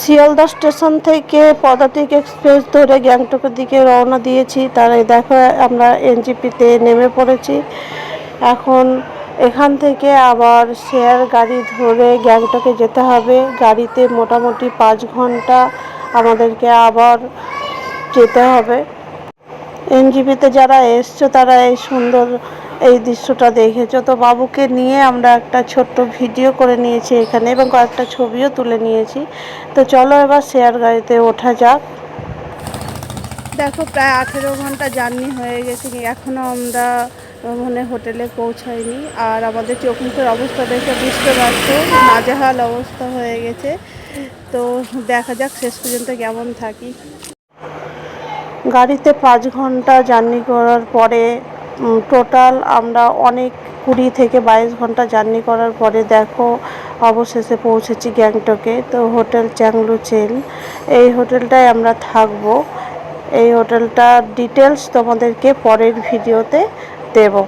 Sealdah station থেকে পদাতিক express ধরে গ্যাংটকের দিকে রওনা দিয়েছি। তার দেখো, আমরা এনজিপিতে নেমে পড়েছি। এখন এখান থেকে আবার শেয়ার গাড়ি ধরে গ্যাংটকে যেতে হবে। গাড়িতে মোটামুটি পাঁচ ঘণ্টা আমাদেরকে আবার যেতে হবে। এনজিপিতে যারা এসছো, তারা এই সুন্দর এই দৃশ্যটা দেখেছ। তো বাবুকে নিয়ে আমরা একটা ছোট্ট ভিডিও করে নিয়েছি এখানে এবং কয়েকটা ছবিও তুলে নিয়েছি। তো চলো এবার শেয়ার গাড়িতে ওঠা যাক। দেখো, প্রায় আঠেরো ঘণ্টা জার্নি হয়ে গেছে এখনও আমরা মানে হোটেলে পৌঁছাইনি। আর আমাদের চোখ মুখের অবস্থা দেখে বুঝতে পারছ, নাজেহাল অবস্থা হয়ে গেছে। তো দেখা যাক, শেষ পর্যন্ত কেমন থাকি। গাড়িতে পাঁচ ঘণ্টা জার্নি করার পরে টোটাল আমরা অনেক কুড়ি থেকে বাইশ ঘণ্টা জার্নি করার পরে দেখো অবশেষে পৌঁছেছি গ্যাংটকে, তো হোটেল চ্যাংলু চেন। এই হোটেলটায় আমরা থাকব। এই হোটেলটার ডিটেলস তোমাদেরকে পরের ভিডিওতে দেবো।